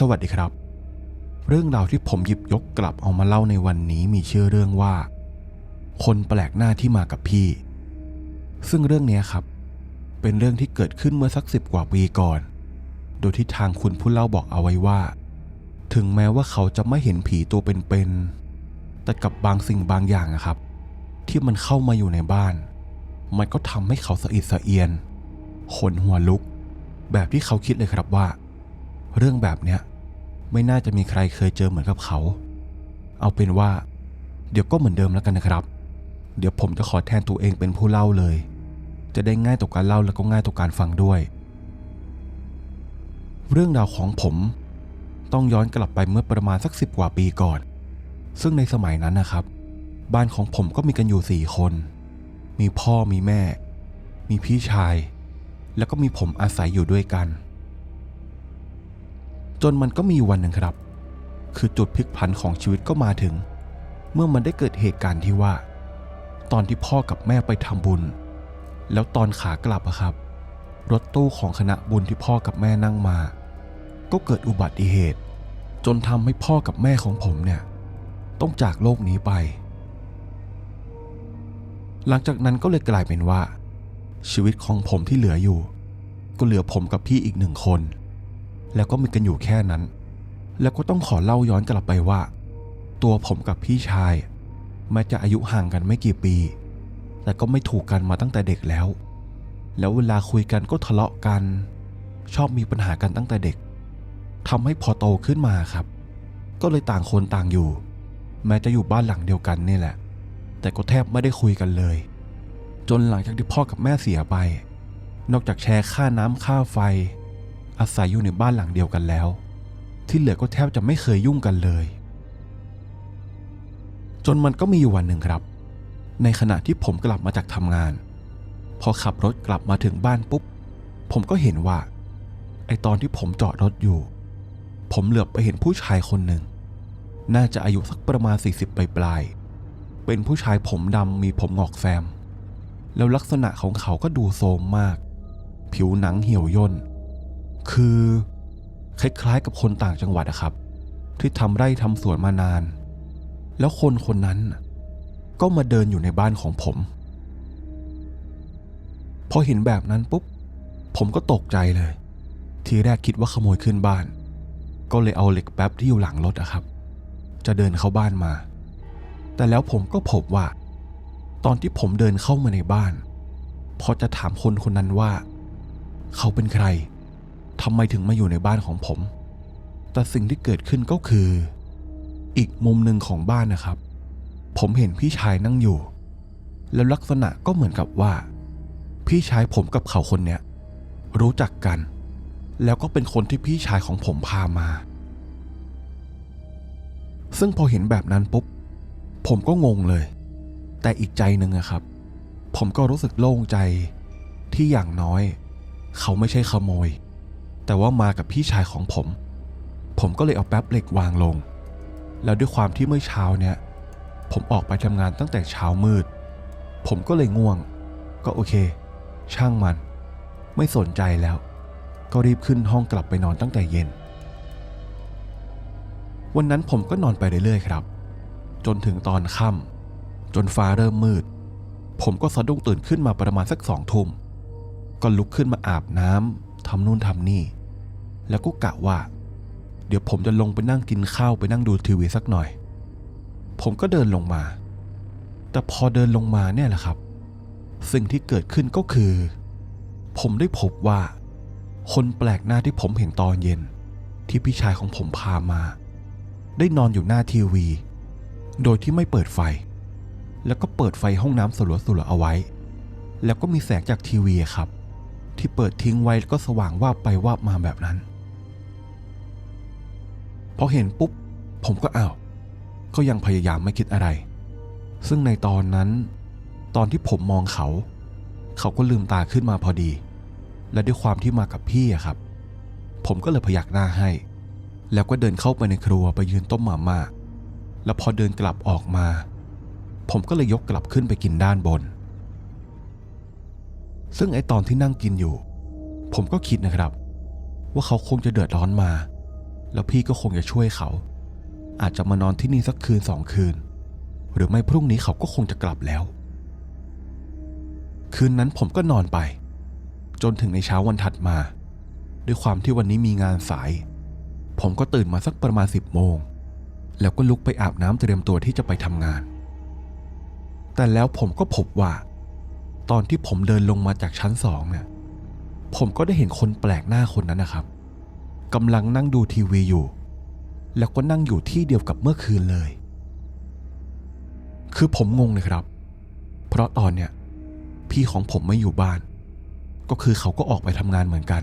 สวัสดีครับ เรื่องราวที่ผมหยิบยกกลับเอามาเล่าในวันนี้มีชื่อเรื่องว่า คนแปลกหน้าที่มากับพี่ ซึ่งเรื่องนี้ครับ เป็นเรื่องที่เกิดขึ้นเมื่อสักสิบกว่าปีก่อน โดยที่ทางคุณผู้เล่าบอกเอาไว้ว่า ถึงแม้ว่าเขาจะไม่เห็นผีตัวเป็นๆแต่กับบางสิ่งบางอย่างอะครับ ที่มันเข้ามาอยู่ในบ้าน มันก็ทำให้เขาสะอิดสะเอียนขนหัวลุก แบบที่เขาคิดเลยครับว่า เรื่องแบบเนี้ยไม่น่าจะมีใครเคยเจอเหมือนกับเขา เอาเป็นว่า เดี๋ยวก็เหมือนเดิมแล้วกันนะครับ เดี๋ยวผมจะขอแทนตัวเองเป็นผู้เล่าเลย จะได้ง่ายต่อการเล่าแล้วก็ง่ายต่อการฟังด้วย เรื่องราวของผมต้องย้อนกลับไปเมื่อประมาณสักสิบกว่าปีก่อน ซึ่งในสมัยนั้นนะครับ บ้านของผมก็มีกันอยู่สี่คน มีพ่อมีแม่ มีพี่ชาย แล้วก็มีผมอาศัยอยู่ด้วยกัน จนมันก็มีวันหนึ่งครับ คือจุดพลิกผันของชีวิตก็มาถึง เมื่อมันได้เกิดเหตุการณ์ที่ว่า ตอนที่พ่อกับแม่ไปทำบุญ แล้วตอนขากลับอะครับ รถตู้ของคณะบุญที่พ่อกับแม่นั่งมา ก็เกิดอุบัติเหตุ จนทำให้พ่อกับแม่ของผมเนี่ย ต้องจากโลกนี้ไป หลังจากนั้นก็เลยกลายเป็นว่า ชีวิตของผมที่เหลืออยู่ ก็เหลือผมกับพี่อีกหนึ่งคน แล้วก็มีกันอยู่แค่นั้น แล้วก็ต้องขอเล่าย้อนกลับไปว่า ตัวผมกับพี่ชายแม้จะอายุห่างกันไม่กี่ปี แต่ก็ไม่ถูกกันมาตั้งแต่เด็กแล้ว แล้วเวลาคุยกันก็ทะเลาะกัน ชอบมีปัญหากันตั้งแต่เด็กทำให้พอโตขึ้นมาครับ ก็เลยต่างคนต่างอยู่ แม้จะอยู่บ้านหลังเดียวกันนี่แหละ แต่ก็แทบไม่ได้คุยกันเลย จนหลังจากที่พ่อกับแม่เสียไป นอกจากแชร์ค่าน้ำค่าไฟ อาศัยอยู่ในบ้านหลังเดียวกันแล้ว ที่เหลือก็แทบจะไม่เคยยุ่งกันเลย จนมันก็มีอยู่วันหนึ่งครับ ในขณะที่ผมกลับมาจากทำงาน พอขับรถกลับมาถึงบ้านปุ๊บ ผมก็เห็นว่า ไอตอนที่ผมจอดรถอยู่ ผมเหลือบไปเห็นผู้ชายคนหนึ่ง น่าจะอายุสักประมาณ 40ปลายปลายๆเป็นผู้ชายผมดำมีผมหงอกแซม แล้วลักษณะของเขาก็ดูโทมมาก ผิวหนังเหี่ยวย่น คือคล้ายๆกับคนต่างจังหวัดอะครับ ที่ทำไร่ทำสวนมานาน แล้วคนคนนั้นก็มาเดินอยู่ในบ้านของผม พอเห็นแบบนั้นปุ๊บ ผมก็ตกใจเลย ทีแรกคิดว่าขโมยขึ้นบ้าน ก็เลยเอาเหล็กแป๊บที่อยู่หลังรถอะครับ จะเดินเข้าบ้านมา แต่แล้วผมก็พบว่า ตอนที่ผมเดินเข้ามาในบ้านพอจะถามคนคนนั้นว่า เขาเป็นใคร ทำไมถึงมาอยู่ในบ้านของผม แต่สิ่งที่เกิดขึ้นก็คือ อีกมุมหนึ่งของบ้านนะครับ ผมเห็นพี่ชายนั่งอยู่ แล้วลักษณะก็เหมือนกับว่า พี่ชายผมกับเขาคนเนี้ยรู้จักกัน แล้วก็เป็นคนที่พี่ชายของผมพามา ซึ่งพอเห็นแบบนั้นปุ๊บ ผมก็งงเลย แต่อีกใจหนึ่งอะครับ ผมก็รู้สึกโล่งใจที่อย่างน้อย เขาไม่ใช่ขโมย แต่ว่ามากับพี่ชายของผม ผมก็เลยเอาแป๊บเหล็กวางลง แล้วด้วยความที่เมื่อเช้าเนี่ย ผมออกไปทำงานตั้งแต่เช้ามืด ผมก็เลยง่วง ก็โอเค ช่างมัน ไม่สนใจแล้ว ก็รีบขึ้นห้องกลับไปนอนตั้งแต่เย็น วันนั้นผมก็นอนไปเรื่อยๆครับ จนถึงตอนค่ำจนฟ้าเริ่มมืด ผมก็สะดุ้งตื่นขึ้นมาประมาณสักสองทุ่มก็ลุกขึ้นมาอาบน้ำทำนู่นทำนี่ แล้วก็กะว่า เดี๋ยวผมจะลงไปนั่งกินข้าวไปนั่งดูทีวีสักหน่อย ผมก็เดินลงมา แต่พอเดินลงมาเนี่ยแหละครับ สิ่งที่เกิดขึ้นก็คือ ผมได้พบว่า คนแปลกหน้าที่ผมเห็นตอนเย็น ที่พี่ชายของผมพามา ได้นอนอยู่หน้าทีวี โดยที่ไม่เปิดไฟ แล้วก็เปิดไฟห้องน้ำสลัวๆเอาไว้ แล้วก็มีแสงจากทีวีครับที่เปิดทิ้งไว้แล้วก็สว่างว่าไปว่ามาแบบนั้น พอเห็นปุ๊บ ผมก็อ้าวก็ยังพยายามไม่คิดอะไร ซึ่งในตอนนั้น ตอนที่ผมมองเขา เขาก็ลืมตาขึ้นมาพอดี และด้วยความที่มากับพี่อะครับ ผมก็เลยพยักหน้าให้ แล้วก็เดินเข้าไปในครัวไปยืนต้มหม่าม่าแล้วพอเดินกลับออกมา ผมก็เลยยกกลับขึ้นไปกินด้านบน ซึ่งไอตอนที่นั่งกินอยู่ ผมก็คิดนะครับ ว่าเขาคงจะเดือดร้อนมา แล้วพี่ก็คงจะช่วยเขา อาจจะมานอนที่นี่สักคืนสองคืน หรือไม่พรุ่งนี้เขาก็คงจะกลับแล้ว คืนนั้นผมก็นอนไป จนถึงในเช้าวันถัดมา ด้วยความที่วันนี้มีงานสาย ผมก็ตื่นมาสักประมาณสิบโมง แล้วก็ลุกไปอาบน้ำเตรียมตัวที่จะไปทำงาน แต่แล้วผมก็พบว่า ตอนที่ผมเดินลงมาจากชั้นสองเนี่ยผมก็ได้เห็นคนแปลกหน้าคนนั้นนะครับ กำลังนั่งดูทีวีอยู่ แล้วก็นั่งอยู่ที่เดียวกับเมื่อคืนเลย คือผมงงเลยครับ เพราะตอนเนี้ยพี่ของผมไม่อยู่บ้าน ก็คือเขาก็ออกไปทำงานเหมือนกัน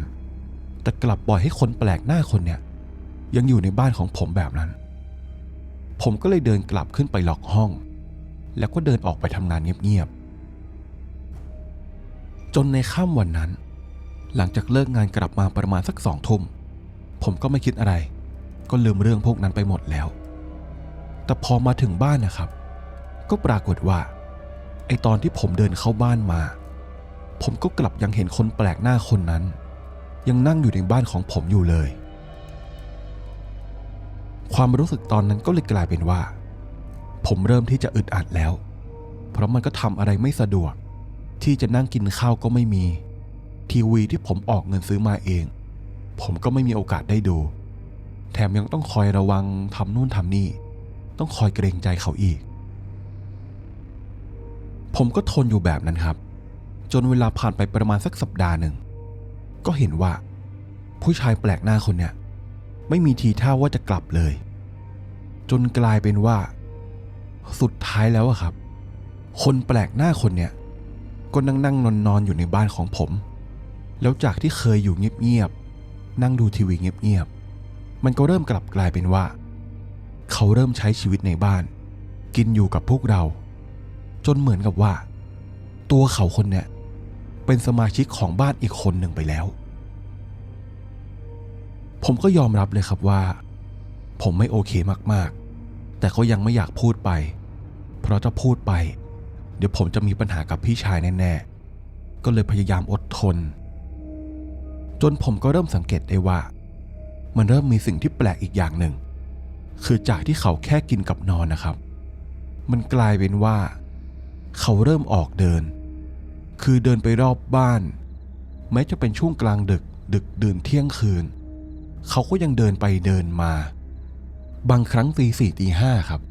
แต่กลับปล่อยให้คนแปลกหน้าคนเนี่ย ยังอยู่ในบ้านของผมแบบนั้น ผมก็เลยเดินกลับขึ้นไปล็อกห้อง แล้วก็เดินออกไปทำงานเงียบๆจนในค่ำวันนั้นหลังจากเลิกงานกลับมาประมาณสักสองทุ่ม ผมก็ไม่คิดอะไร ก็ลืมเรื่องพวกนั้นไปหมดแล้ว แต่พอมาถึงบ้านนะครับ ก็ปรากฏว่า ไอตอนที่ผมเดินเข้าบ้านมา ผมก็กลับยังเห็นคนแปลกหน้าคนนั้น ยังนั่งอยู่ในบ้านของผมอยู่เลย ความรู้สึกตอนนั้นก็เลยกลายเป็นว่า ผมเริ่มที่จะอึดอัดแล้ว เพราะมันก็ทำอะไรไม่สะดวก ที่จะนั่งกินข้าวก็ไม่มี ทีวีที่ผมออกเงินซื้อมาเอง ผมก็ไม่มีโอกาสได้ดู แถมยังต้องคอยระวังทำนู่นทำนี่ ต้องคอยเกรงใจเขาอีก ผมก็ทนอยู่แบบนั้นครับ จนเวลาผ่านไปประมาณสักสัปดาห์หนึ่ง ก็เห็นว่า ผู้ชายแปลกหน้าคนเนี้ยไม่มีทีท่าว่าจะกลับเลย จนกลายเป็นว่า สุดท้ายแล้วอะครับ คนแปลกหน้าคนเนี้ยก็นั่งนั่งนอนนอนอยู่ในบ้านของผม แล้วจากที่เคยอยู่เงียบ นั่งดูทีวีเงียบๆ มันก็เริ่มกลับกลายเป็นว่า เขาเริ่มใช้ชีวิตในบ้าน กินอยู่กับพวกเรา จนเหมือนกับว่า ตัวเขาคนเนี้ยเป็นสมาชิกของบ้านอีกคนหนึ่งไปแล้ว ผมก็ยอมรับเลยครับว่า ผมไม่โอเคมากๆ แต่ก็ยังไม่อยากพูดไป เพราะถ้าพูดไป เดี๋ยวผมจะมีปัญหากับพี่ชายแน่ๆ ก็เลยพยายามอดทน จนผมก็เริ่มสังเกตได้ว่า มันเริ่มมีสิ่งที่แปลกอีกอย่างหนึ่ง คือจากที่เขาแค่กินกับนอนนะครับ มันกลายเป็นว่า เขาเริ่มออกเดิน คือเดินไปรอบบ้าน แม้จะเป็นช่วงกลางดึกดึกดื่นเที่ยงคืน เขาก็ยังเดินไปเดินมา บางครั้งตีสี่ตีห้าครับ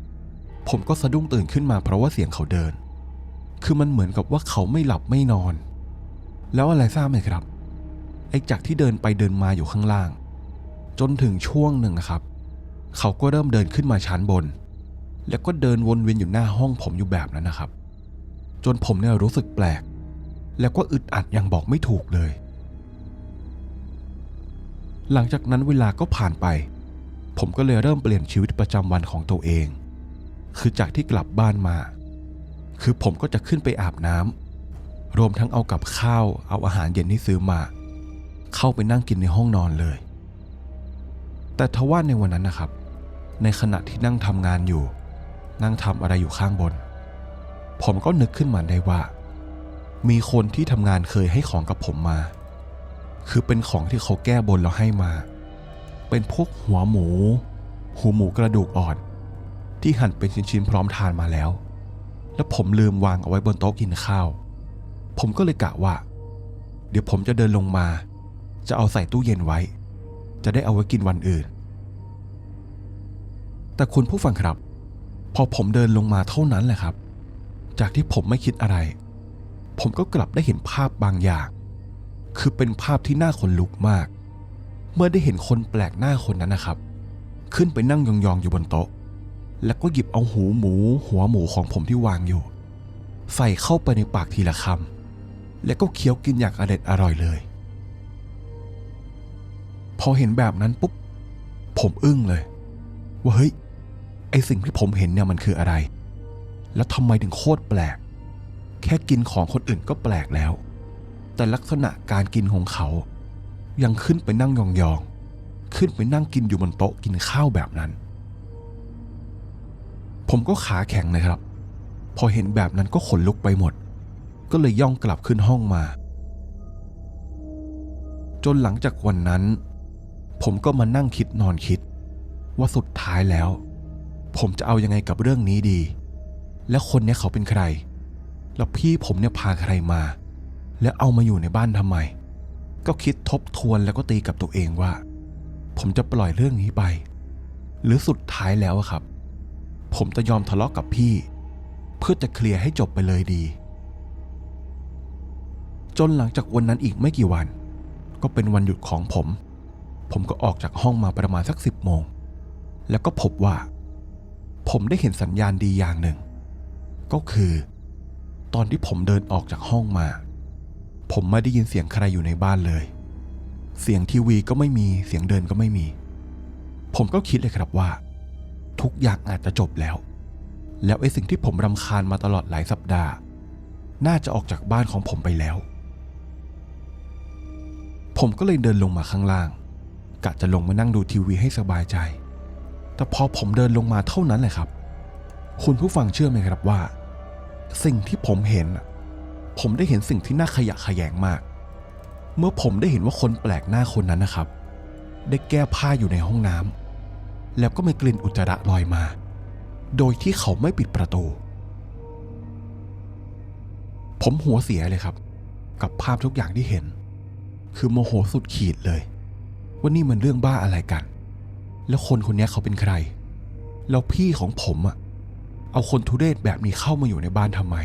ผมก็สะดุ้งตื่นขึ้นมาเพราะว่าเสียงเขาเดิน คือมันเหมือนกับว่าเขาไม่หลับไม่นอน แล้วอะไรทราบไหมครับ ไอ้จากที่เดินไปเดินมาอยู่ข้างล่าง จนถึงช่วงหนึ่งนะครับ เขาก็เริ่มเดินขึ้นมาชั้นบน แล้วก็เดินวนเวียนอยู่หน้าห้องผมอยู่แบบนั้นนะครับ จนผมเนี่ยรู้สึกแปลก แล้วก็อึดอัดอย่างบอกไม่ถูกเลย หลังจากนั้นเวลาก็ผ่านไป ผมก็เลยเริ่มเปลี่ยนชีวิตประจำวันของตัวเอง คือจากที่กลับบ้านมา คือผมก็จะขึ้นไปอาบน้ำรวมทั้งเอากับข้าวเอาอาหารเย็นที่ซื้อมา เข้าไปนั่งกินในห้องนอนเลย แต่ทว่าในวันนั้นนะครับ ในขณะที่นั่งทำงานอยู่ นั่งทำอะไรอยู่ข้างบน ผมก็นึกขึ้นมาได้ว่า มีคนที่ทำงานเคยให้ของกับผมมา คือเป็นของที่เขาแก้บนแล้วให้มา เป็นพวกหัวหมู หูหมูกระดูกอ่อน ที่หั่นเป็นชิ้นๆพร้อมทานมาแล้ว แล้วผมลืมวางเอาไว้บนโต๊ะกินข้าว ผมก็เลยกะว่าเดี๋ยวผมจะเดินลงมา จะเอาใส่ตู้เย็นไว้ จะได้เอาไว้กินวันอื่น แต่คุณผู้ฟังครับ พอผมเดินลงมาเท่านั้นแหละครับ จากที่ผมไม่คิดอะไร ผมก็กลับได้เห็นภาพบางอย่าง คือเป็นภาพที่น่าขนลุกมาก เมื่อได้เห็นคนแปลกหน้าคนนั้นนะครับ ขึ้นไปนั่งยองๆอยู่บนโต๊ะ แล้วก็หยิบเอาหูหมู หัวหมูของผมที่วางอยู่ ใส่เข้าไปในปากทีละคำแล้วก็เคี้ยวกินอย่างอเด็ดอร่อยเลย พอเห็นแบบนั้นปุ๊บ ผมอึ้งเลย ว่าเฮ้ย ไอสิ่งที่ผมเห็นเนี่ยมันคืออะไร แล้วทำไมถึงโคตรแปลก แค่กินของคนอื่นก็แปลกแล้ว แต่ลักษณะการกินของเขา ยังขึ้นไปนั่งยองๆ ขึ้นไปนั่งกินอยู่บนโต๊ะกินข้าวแบบนั้น ผมก็ขาแข็งนะครับ พอเห็นแบบนั้นก็ขนลุกไปหมด ก็เลยย่องกลับขึ้นห้องมาจนหลังจากวันนั้น ผมก็มานั่งคิดนอนคิด ว่าสุดท้ายแล้ว ผมจะเอายังไงกับเรื่องนี้ดี และคนเนี้ยเขาเป็นใคร แล้วพี่ผมเนี่ยพาใครมา แล้วเอามาอยู่ในบ้านทำไม ก็คิดทบทวนแล้วก็ตีกับตัวเองว่า ผมจะปล่อยเรื่องนี้ไป หรือสุดท้ายแล้วครับ ผมจะยอมทะเลาะกับพี่ เพื่อจะเคลียร์ให้จบไปเลยดี จนหลังจากวันนั้นอีกไม่กี่วัน ก็เป็นวันหยุดของผม ผมก็ออกจากห้องมาประมาณสักสิบโมง แล้วก็พบว่า ผมได้เห็นสัญญาณดีอย่างหนึ่ง ก็คือ ตอนที่ผมเดินออกจากห้องมา ผมไม่ได้ยินเสียงใครอยู่ในบ้านเลย เสียงทีวีก็ไม่มีเสียงเดินก็ไม่มี ผมก็คิดเลยครับว่า ทุกอย่างอาจจะจบแล้ว แล้วไอ้สิ่งที่ผมรำคาญมาตลอดหลายสัปดาห์ น่าจะออกจากบ้านของผมไปแล้ว ผมก็เลยเดินลงมาข้างล่าง กะจะลงมานั่งดูทีวีให้สบายใจ แต่พอผมเดินลงมาเท่านั้นแหละครับ คุณผู้ฟังเชื่อไหมครับว่า สิ่งที่ผมเห็น ผมได้เห็นสิ่งที่น่าขยะแขยงมาก เมื่อผมได้เห็นว่าคนแปลกหน้าคนนั้นนะครับ ได้แก้ผ้าอยู่ในห้องน้ำแล้วก็มีกลิ่นอุจจาระลอยมา โดยที่เขาไม่ปิดประตู ผมหัวเสียเลยครับ กับภาพทุกอย่างที่เห็น คือโมโหสุดขีดเลย ว่านี่มันเรื่องบ้าอะไรกัน แล้วคนคนนี้เขาเป็นใคร แล้วพี่ของผมอะเอาคนทุเรศแบบนี้เข้ามาอยู่ในบ้านทำไม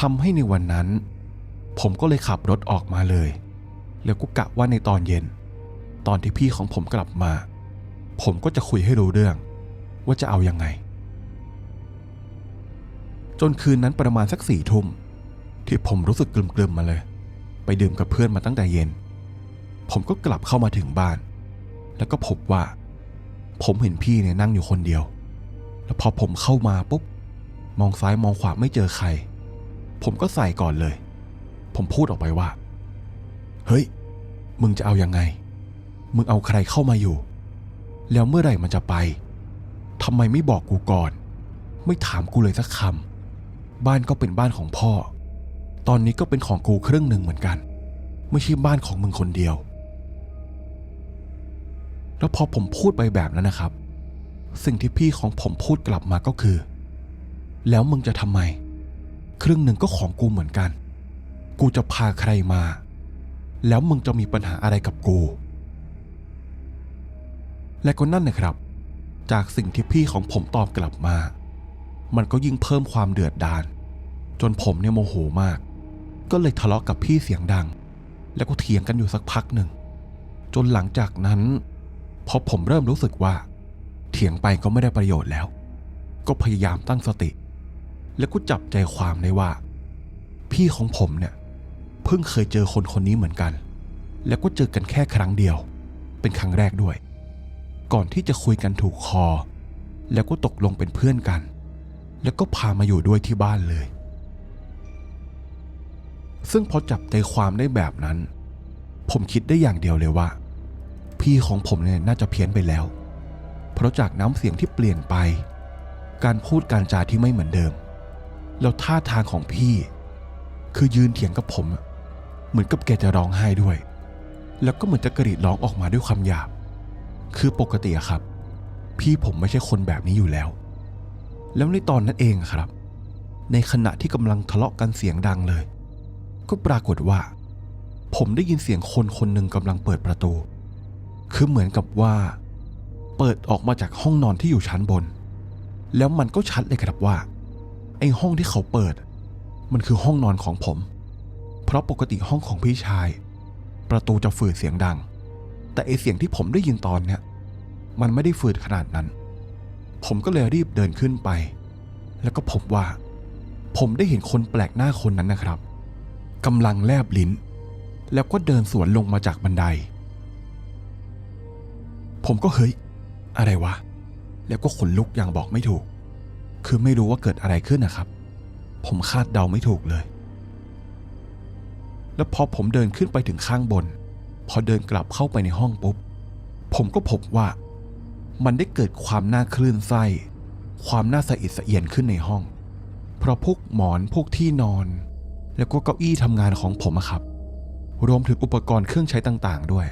ทำให้ในวันนั้น ผมก็เลยขับรถออกมาเลย แล้วก็กะว่าในตอนเย็น ตอนที่พี่ของผมกลับมา ผมก็จะคุยให้รู้เรื่อง ว่าจะเอายังไง จนคืนนั้นประมาณสักสี่ทุ่มที่ผมรู้สึกกลุ่มๆมาเลย ไปดื่มกับเพื่อนมาตั้งแต่เย็น ผมก็กลับเข้ามาถึงบ้าน แล้วก็พบว่า ผมเห็นพี่เนี่ยนั่งอยู่คนเดียว แล้วพอผมเข้ามาปุ๊บ มองซ้ายมองขวาไม่เจอใคร ผมก็ใส่ก่อนเลย ผมพูดออกไปว่า เฮ้ย มึงจะเอายังไง มึงเอาใครเข้ามาอยู่ แล้วเมื่อไหร่มันจะไปทำไมไม่บอกกูก่อน ไม่ถามกูเลยสักคำบ้านก็เป็นบ้านของพ่อ ตอนนี้ก็เป็นของกูครึ่งหนึ่งเหมือนกัน ไม่ใช่บ้านของมึงคนเดียว แล้วพอผมพูดไปแบบนั้นนะครับ สิ่งที่พี่ของผมพูดกลับมาก็คือ แล้วมึงจะทำไม ครึ่งหนึ่งก็ของกูเหมือนกัน กูจะพาใครมา แล้วมึงจะมีปัญหาอะไรกับกู และก็นั่นนะครับ จากสิ่งที่พี่ของผมตอบกลับมา มันก็ยิ่งเพิ่มความเดือดดาลจนผมเนี่ยโมโหมาก ก็เลยทะเลาะกับพี่เสียงดัง แล้วก็เถียงกันอยู่สักพักหนึ่ง จนหลังจากนั้น พอผมเริ่มรู้สึกว่า เถียงไปก็ไม่ได้ประโยชน์แล้ว ก็พยายามตั้งสติ แล้วก็จับใจความได้ว่า พี่ของผมเนี่ยเพิ่งเคยเจอคนคนนี้เหมือนกัน แล้วก็เจอกันแค่ครั้งเดียว เป็นครั้งแรกด้วย ก่อนที่จะคุยกันถูกคอ แล้วก็ตกลงเป็นเพื่อนกัน แล้วก็พามาอยู่ด้วยที่บ้านเลย ซึ่งพอจับใจความได้แบบนั้น ผมคิดได้อย่างเดียวเลยว่า พี่ของผมเนี่ยน่าจะเพี้ยนไปแล้ว เพราะจากน้ำเสียงที่เปลี่ยนไป การพูดการจาที่ไม่เหมือนเดิม แล้วท่าทางของพี่ คือยืนเถียงกับผม เหมือนกับแกจะร้องไห้ด้วย แล้วก็เหมือนจะกรีดร้องออกมาด้วยคำหยาบ คือปกติครับ พี่ผมไม่ใช่คนแบบนี้อยู่แล้ว แล้วในตอนนั้นเองครับ ในขณะที่กำลังทะเลาะกันเสียงดังเลย ก็ปรากฏว่า ผมได้ยินเสียงคนคนหนึ่งกำลังเปิดประตู คือเหมือนกับว่า เปิดออกมาจากห้องนอนที่อยู่ชั้นบน แล้วมันก็ชัดเลยครับว่า ไอ้ห้องที่เขาเปิด มันคือห้องนอนของผม เพราะปกติห้องของพี่ชาย ประตูจะฝืดเสียงดัง แต่ไอเสียงที่ผมได้ยินตอนเนี้ยมันไม่ได้ฝืดขนาดนั้น ผมก็เลยรีบเดินขึ้นไป แล้วก็พบว่า ผมได้เห็นคนแปลกหน้าคนนั้นนะครับกำลังแลบลิ้น แล้วก็เดินสวนลงมาจากบันได ผมก็เฮ้ย อะไรวะ แล้วก็ขนลุกอย่างบอกไม่ถูก คือไม่รู้ว่าเกิดอะไรขึ้นนะครับ ผมคาดเดาไม่ถูกเลย แล้วพอผมเดินขึ้นไปถึงข้างบน พอเดินกลับเข้าไปในห้องปุ๊บ ผมก็พบว่า มันได้เกิดความน่าคลื่นไส้ ความน่าสะอิดสะเอียนขึ้นในห้อง เพราะพวกหมอนพวกที่นอน แล้วก็เก้าอี้ทำงานของผมอะครับ รวมถึงอุปกรณ์เครื่องใช้ต่างๆ ด้วย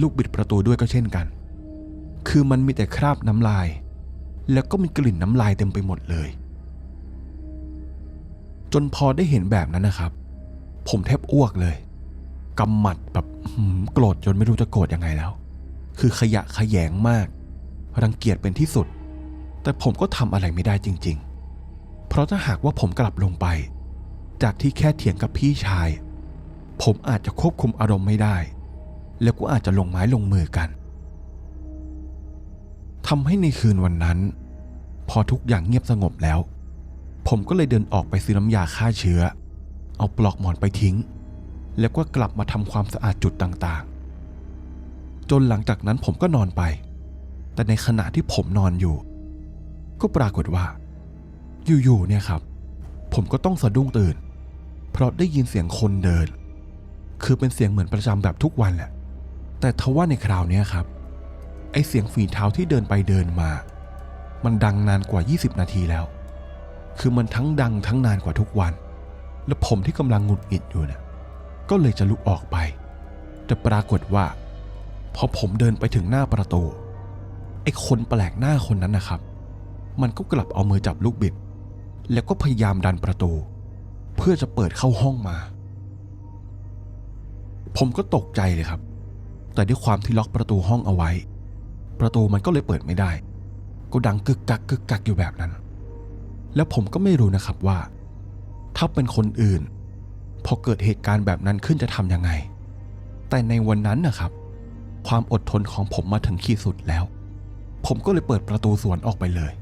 ลูกบิดประตูด้วยก็เช่นกัน คือมันมีแต่คราบน้ำลาย แล้วก็มีกลิ่นน้ำลายเต็มไปหมดเลย จนพอได้เห็นแบบนั้นนะครับ ผมแทบอ้วกเลยกำหมัดแบบโกรธจนไม่รู้จะโกรธยังไงแล้ว คือขยะขยงมาก รังเกียจเป็นที่สุด แต่ผมก็ทำอะไรไม่ได้จริง ๆ เพราะถ้าหากว่าผมกลับลงไป จากที่แค่เถียงกับพี่ชาย ผมอาจจะควบคุมอารมณ์ไม่ได้ แล้วก็อาจจะลงไม้ลงมือกัน ทำให้ในคืนวันนั้น พอทุกอย่างเงียบสงบแล้ว ผมก็เลยเดินออกไปซื้อน้ำยาฆ่าเชื้อ เอาปลอกหมอนไปทิ้ง แล้วก็กลับมาทำความสะอาดจุดต่างๆ จนหลังจากนั้นผมก็นอนไป แต่ในขณะที่ผมนอนอยู่ ก็ปรากฏว่า อยู่ๆเนี่ยครับ ผมก็ต้องสะดุ้งตื่น เพราะได้ยินเสียงคนเดิน คือเป็นเสียงเหมือนประจำแบบทุกวันแหละแต่ทว่าในคราวนี้ครับ ไอเสียงฝีเท้าที่เดินไปเดินมา มันดังนานกว่า 20 นาทีแล้ว คือมันทั้งดังทั้งนานกว่าทุกวัน และผมที่กำลังหงุดหงิดอยู่เนี่ยก็เลยจะลุกออกไป แต่ปรากฏว่า พอผมเดินไปถึงหน้าประตู ไอ้คนแปลกหน้าคนนั้นนะครับ มันก็กลับเอามือจับลูกบิด แล้วก็พยายามดันประตู เพื่อจะเปิดเข้าห้องมา ผมก็ตกใจเลยครับ แต่ด้วยความที่ล็อกประตูห้องเอาไว้ ประตูมันก็เลยเปิดไม่ได้ ก็ดังกึกกักกึกกักอยู่แบบนั้น แล้วผมก็ไม่รู้นะครับว่า ถ้าเป็นคนอื่น พอเกิดเหตุการณ์แบบนั้นขึ้นจะทำยังไง แต่ในวันนั้นนะครับ ความอดทนของผมมาถึงขีดสุดแล้ว ผมก็เลยเปิดประตูสวนออกไปเลย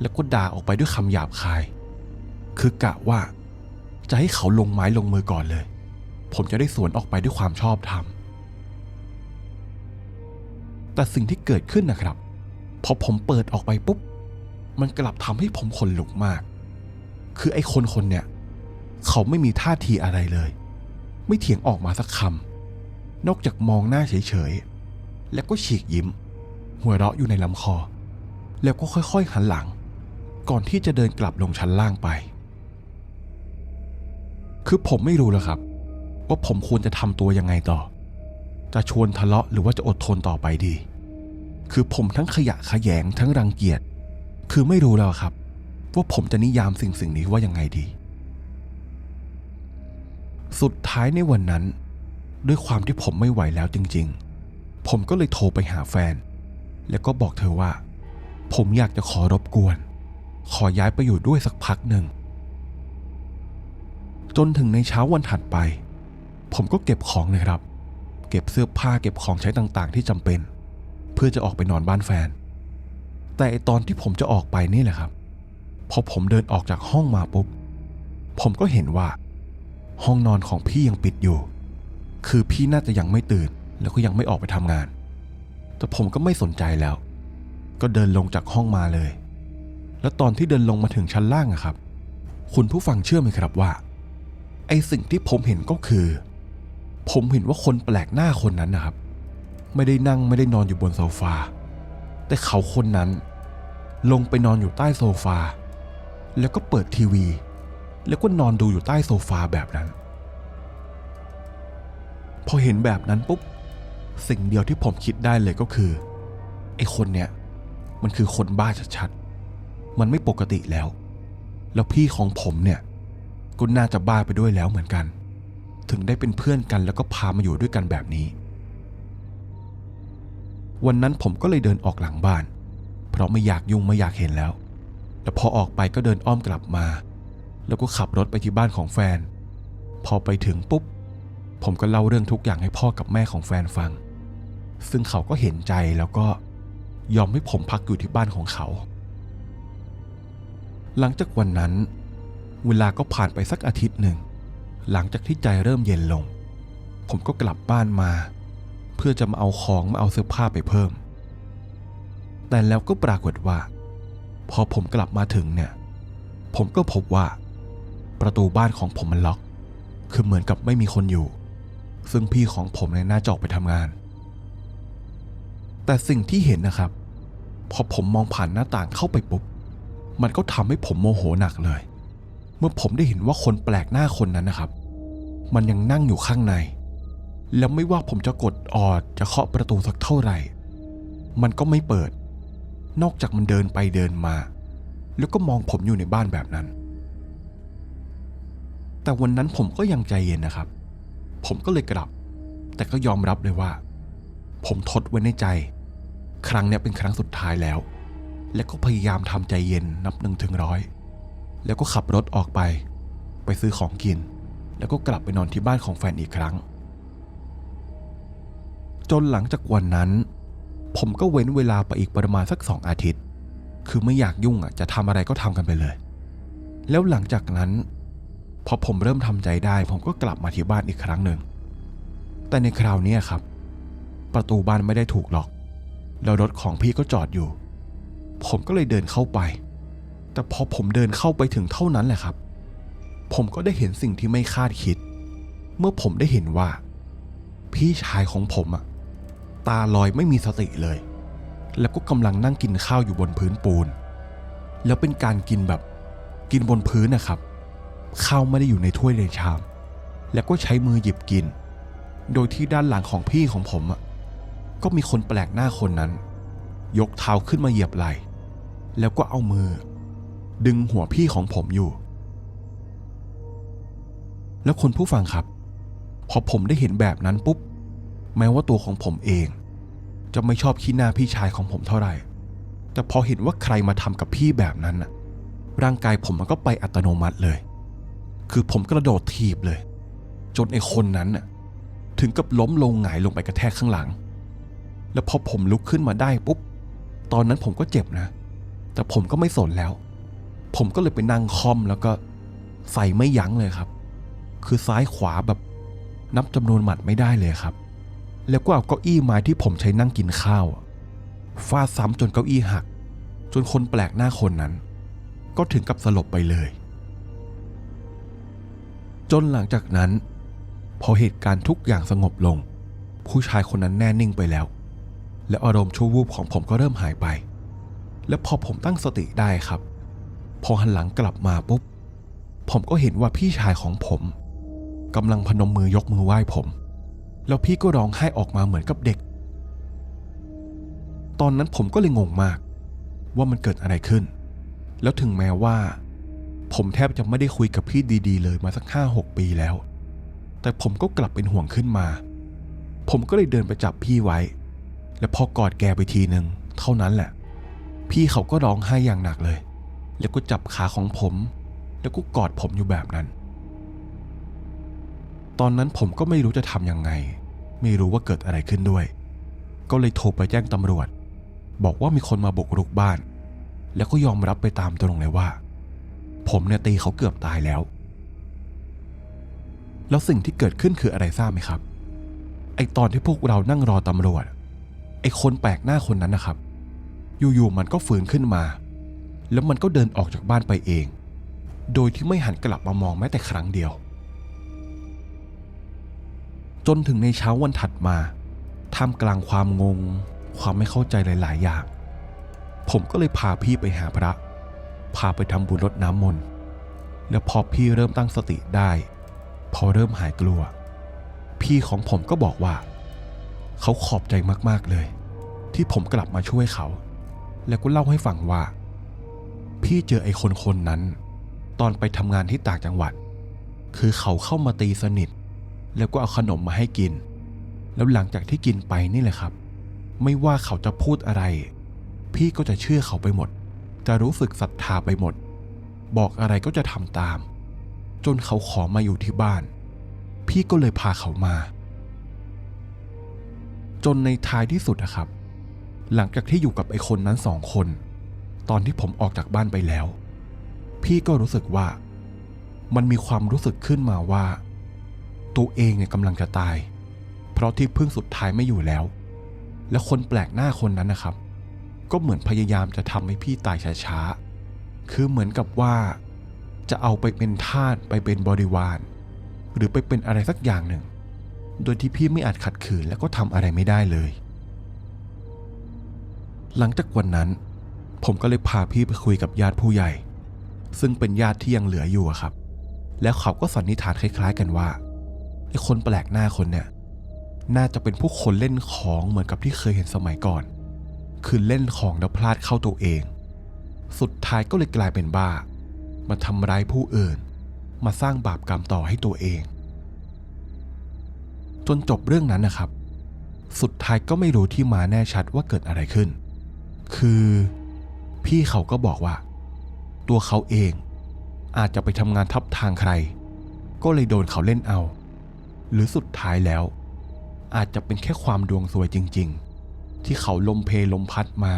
แล้วก็ด่าออกไปด้วยคำหยาบคาย คือกะว่า จะให้เขาลงไม้ลงมือก่อนเลย ผมจะได้สวนออกไปด้วยความชอบธรรม แต่สิ่งที่เกิดขึ้นนะครับพอผมเปิดออกไปปุ๊บ มันกลับทำให้ผมขนลุกมาก คือไอ้คนคนเนี่ย เขาไม่มีท่าทีอะไรเลย ไม่เถียงออกมาสักคำนอกจากมองหน้าเฉยๆ แล้วก็ฉีกยิ้ม หัวเราะอยู่ในลำคอ แล้วก็ค่อยๆหันหลัง ก่อนที่จะเดินกลับลงชั้นล่างไป คือผมไม่รู้แล้วครับ ว่าผมควรจะทำตัวยังไงต่อ จะชวนทะเลาะหรือว่าจะอดทนต่อไปดี คือผมทั้งขยะขยงทั้งรังเกียจ คือไม่รู้แล้วครับ ว่าผมจะนิยามสิ่งสิ่งนี้ว่ายังไงดี สุดท้ายในวันนั้น ด้วยความที่ผมไม่ไหวแล้วจริง ๆ ผมก็เลยโทรไปหาแฟน แล้วก็บอกเธอว่า ผมอยากจะขอรบกวน ขอย้ายไปอยู่ด้วยสักพักหนึ่งจนถึงในเช้าวันถัดไป ผมก็เก็บของเลยครับ เก็บเสื้อผ้าเก็บของใช้ต่างๆ ที่จำเป็น เพื่อจะออกไปนอนบ้านแฟน แต่ตอนที่ผมจะออกไปนี่แหละครับพอผมเดินออกจากห้องมาปุ๊บ ผมก็เห็นว่า ห้องนอนของพี่ยังปิดอยู่ คือพี่น่าจะยังไม่ตื่น แล้วก็ยังไม่ออกไปทำงาน แต่ผมก็ไม่สนใจแล้ว ก็เดินลงจากห้องมาเลย แล้วตอนที่เดินลงมาถึงชั้นล่างอะครับ คุณผู้ฟังเชื่อไหมครับว่า ไอสิ่งที่ผมเห็นก็คือ ผมเห็นว่าคนแปลกหน้าคนนั้นนะครับ ไม่ได้นั่งไม่ได้นอนอยู่บนโซฟา แต่เขาคนนั้น ลงไปนอนอยู่ใต้โซฟา แล้วก็เปิดทีวี แล้วก็นอนดูอยู่ใต้โซฟาแบบนั้น พอเห็นแบบนั้นปุ๊บ สิ่งเดียวที่ผมคิดได้เลยก็คือไอ้คนเนี้ยมันคือคนบ้าชัดๆ มันไม่ปกติแล้ว แล้วพี่ของผมเนี่ยก็น่าจะบ้าไปด้วยแล้วเหมือนกัน ถึงได้เป็นเพื่อนกันแล้วก็พามาอยู่ด้วยกันแบบนี้ วันนั้นผมก็เลยเดินออกหลังบ้าน เพราะไม่อยากยุ่งไม่อยากเห็นแล้ว แต่พอออกไปก็เดินอ้อมกลับมา แล้วก็ขับรถไปที่บ้านของแฟน พอไปถึงปุ๊บ ผมก็เล่าเรื่องทุกอย่างให้พ่อกับแม่ของแฟนฟัง ซึ่งเขาก็เห็นใจแล้วก็ยอมให้ผมพักอยู่ที่บ้านของเขา หลังจากวันนั้น เวลาก็ผ่านไปสักอาทิตย์หนึ่ง หลังจากที่ใจเริ่มเย็นลง ผมก็กลับบ้านมา เพื่อจะมาเอาของมาเอาเสื้อผ้าไปเพิ่ม แต่แล้วก็ปรากฏว่า พอผมกลับมาถึงเนี่ย ผมก็พบว่า ประตูบ้านของผมมันล็อก คือเหมือนกับไม่มีคนอยู่ ซึ่งพี่ของผมในยน่าจะออกไปทำงาน แต่สิ่งที่เห็นนะครับ พอผมมองผ่านหน้าต่างเข้าไปปุ๊บ มันก็ทำให้ผมโมโหหนักเลย มื่อผมได้เห็นว่าคนแปลกหน้าคนนั้นนะครับ มันยังนั่งอยู่ข้างใน แล้วไม่ว่าผมจะกดออดจะเคาะประตูสักเท่าไหร่ มันก็ไม่เปิด นอกจากมันเดินไปเดินมา แล้วก็มองผมอยู่ในบ้านแบบนั้น แต่วันนั้นผมก็ยังใจเย็นนะครับ ผมก็เลยกลับ แต่ก็ยอมรับเลยว่า ผมทดไว้ในใจ ครั้งนี้เป็นครั้งสุดท้ายแล้ว และก็พยายามทำใจเย็นนับหนึ่งถึงร้อย แล้วก็ขับรถออกไป ไปซื้อของกิน แล้วก็กลับไปนอนที่บ้านของแฟนอีกครั้ง จนหลังจากวันนั้น ผมก็เว้นเวลาไปอีกประมาณสักสองอาทิตย์ คือไม่อยากยุ่งอะจะทำอะไรก็ทำกันไปเลย แล้วหลังจากนั้น พอผมเริ่มทำใจได้ ผมก็กลับมาที่บ้านอีกครั้งหนึ่ง แต่ในคราวนี้ครับ ประตูบ้านไม่ได้ถูกล็อกแล้วรถของพี่ก็จอดอยู่ ผมก็เลยเดินเข้าไป แต่พอผมเดินเข้าไปถึงเท่านั้นแหละครับ ผมก็ได้เห็นสิ่งที่ไม่คาดคิด เมื่อผมได้เห็นว่า พี่ชายของผมอะตาลอยไม่มีสติเลย แล้วก็กำลังนั่งกินข้าวอยู่บนพื้นปูน แล้วเป็นการกินแบบกินบนพื้นนะครับ ข้าวไม่ได้อยู่ในถ้วยในชาม แล้วก็ใช้มือหยิบกิน โดยที่ด้านหลังของพี่ของผมอะก็มีคนแปลกหน้าคนนั้น ยกเท้าขึ้นมาเหยียบไหล่แล้วก็เอามือ ดึงหัวพี่ของผมอยู่ แล้วคนผู้ฟังครับ พอผมได้เห็นแบบนั้นปุ๊บ แม้ว่าตัวของผมเอง จะไม่ชอบขี้หน้าพี่ชายของผมเท่าไหร่ แต่พอเห็นว่าใครมาทำกับพี่แบบนั้นน่ะร่างกายผมมันก็ไปอัตโนมัติเลย คือผมกระโดดถีบเลย จนไอ้คนนั้นน่ะถึงกับล้มลงหงายลงไปกระแทกข้างหลัง แล้วพอผมลุกขึ้นมาได้ปุ๊บ ตอนนั้นผมก็เจ็บนะ แต่ผมก็ไม่สนแล้ว ผมก็เลยไปนั่งคอมแล้วก็ใส่ไม่ยั้งเลยครับ คือซ้ายขวาแบบนับจำนวนหมัดไม่ได้เลยครับ แล้วก็เอาเก้าอี้ไม้ที่ผมใช้นั่งกินข้าวฟาดซ้ำจนเก้าอี้หัก จนคนแปลกหน้าคนนั้น ก็ถึงกับสลบไปเลย จนหลังจากนั้น พอเหตุการณ์ทุกอย่างสงบลง ผู้ชายคนนั้นแน่นิ่งไปแล้ว และอารมณ์ชั่ววูบของผมก็เริ่มหายไป และพอผมตั้งสติได้ครับ พอหันหลังกลับมาปุ๊บ ผมก็เห็นว่าพี่ชายของผมกำลังพนมมือยกมือไหว้ผม แล้วพี่ก็ร้องไห้ออกมาเหมือนกับเด็ก ตอนนั้นผมก็เลยงงมาก ว่ามันเกิดอะไรขึ้น แล้วถึงแม้ว่า ผมแทบจะไม่ได้คุยกับพี่ดีๆ เลยมาสักห้าหกปีแล้ว แต่ผมก็กลับเป็นห่วงขึ้นมา ผมก็เลยเดินไปจับพี่ไว้ และพอกอดแกไปทีหนึ่งเท่านั้นแหละ พี่เขาก็ร้องไห้อย่างหนักเลย แล้วก็จับขาของผม แล้วก็กอดผมอยู่แบบนั้น ตอนนั้นผมก็ไม่รู้จะทำยังไง ไม่รู้ว่าเกิดอะไรขึ้นด้วย ก็เลยโทรไปแจ้งตำรวจ บอกว่ามีคนมาบุกรุกบ้าน แล้วก็ยอมรับไปตามตรงเลยว่า ผมเนี่ยตีเขาเกือบตายแล้ว แล้วสิ่งที่เกิดขึ้นคืออะไรทราบไหมครับ ไอตอนที่พวกเรานั่งรอตำรวจไอคนแปลกหน้าคนนั้นนะครับ อยู่ๆมันก็ฟื้นขึ้นมา แล้วมันก็เดินออกจากบ้านไปเอง โดยที่ไม่หันกลับมามองแม้แต่ครั้งเดียว จนถึงในเช้าวันถัดมาท่ามกลางความงง ความไม่เข้าใจหลาย ๆ อย่าง ผมก็เลยพาพี่ไปหาพระ พาไปทำบุญรดน้ำมนต์แล้วพอพี่เริ่มตั้งสติได้ พอเริ่มหายกลัว พี่ของผมก็บอกว่า เขาขอบใจมาก ๆ เลย ที่ผมกลับมาช่วยเขา แล้วก็เล่าให้ฟังว่า พี่เจอไอ้คนคนนั้น ตอนไปทำงานที่ต่างจังหวัด คือเขาเข้ามาตีสนิท แล้วก็เอาขนมมาให้กิน แล้วหลังจากที่กินไปนี่แหละครับ ไม่ว่าเขาจะพูดอะไร พี่ก็จะเชื่อเขาไปหมด จะรู้สึกศรัทธาไปหมด บอกอะไรก็จะทำตาม จนเขาขอมาอยู่ที่บ้าน พี่ก็เลยพาเขามา จนในท้ายที่สุดนะครับ หลังจากที่อยู่กับไอ้คนนั้นสองคน ตอนที่ผมออกจากบ้านไปแล้ว พี่ก็รู้สึกว่า มันมีความรู้สึกขึ้นมาว่า ตัวเองเนี่ยกำลังจะตาย เพราะที่พึ่งสุดท้ายไม่อยู่แล้ว และคนแปลกหน้าคนนั้นนะครับ ก็เหมือนพยายามจะทำให้พี่ตายช้าๆคือเหมือนกับว่า จะเอาไปเป็นทาสไปเป็นบริวาร หรือไปเป็นอะไรสักอย่างหนึ่ง โดยที่พี่ไม่อาจขัดขืนและก็ทำอะไรไม่ได้เลยหลังจากวันนั้น ผมก็เลยพาพี่ไปคุยกับญาติผู้ใหญ่ ซึ่งเป็นญาติที่ยังเหลืออยู่ครับ แล้วเขาก็สันนิษฐานคล้าย ๆ กันว่าไอ้คนแปลกหน้าคนเนี่ย น่าจะเป็นผู้คนเล่นของเหมือนกับที่เคยเห็นสมัยก่อน คือเล่นของแล้วพลาดเข้าตัวเอง สุดท้ายก็เลยกลายเป็นบ้า มาทำร้ายผู้อื่น มาสร้างบาปกรรมต่อให้ตัวเอง จนจบเรื่องนั้นนะครับ สุดท้ายก็ไม่รู้ที่มาแน่ชัดว่าเกิดอะไรขึ้น คือ พี่เขาก็บอกว่า ตัวเขาเองอาจจะไปทำงานทับทางใคร ก็เลยโดนเขาเล่นเอา หรือสุดท้ายแล้ว อาจจะเป็นแค่ความดวงซวยจริง ๆ ที่เขาลมเพลลมพัดมา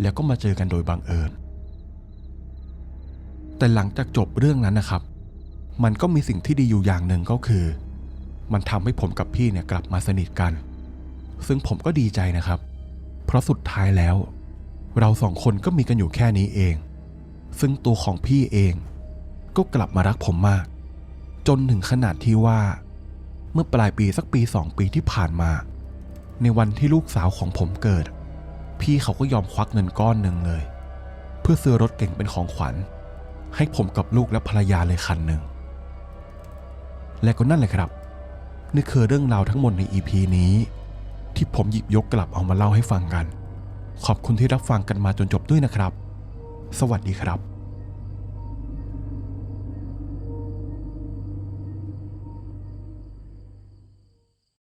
แล้วก็มาเจอกันโดยบังเอิญ แต่หลังจากจบเรื่องนั้นนะครับ มันก็มีสิ่งที่ดีอยู่อย่างหนึ่งก็คือ มันทำให้ผมกับพี่เนี่ยกลับมาสนิทกัน ซึ่งผมก็ดีใจนะครับ เพราะสุดท้ายแล้ว เราสองคนก็มีกันอยู่แค่นี้เอง ซึ่งตัวของพี่เองก็กลับมารักผมมาก จนถึงขนาดที่ว่า เมื่อปลายปีสักปีสองปีที่ผ่านมา ในวันที่ลูกสาวของผมเกิด พี่เขาก็ยอมควักเงินก้อนหนึ่งเลย เพื่อซื้อรถเก่งเป็นของขวัญ ให้ผมกับลูกและภรรยาเลยคันหนึ่งและก็นั่นแหละครับนี่คือเรื่องราวทั้งหมดใน EP นี้ ที่ผมหยิบยกกลับเอามาเล่าให้ฟังกัน ขอบคุณที่รับฟังกันมาจนจบด้วยนะครับ สวัสดีครับ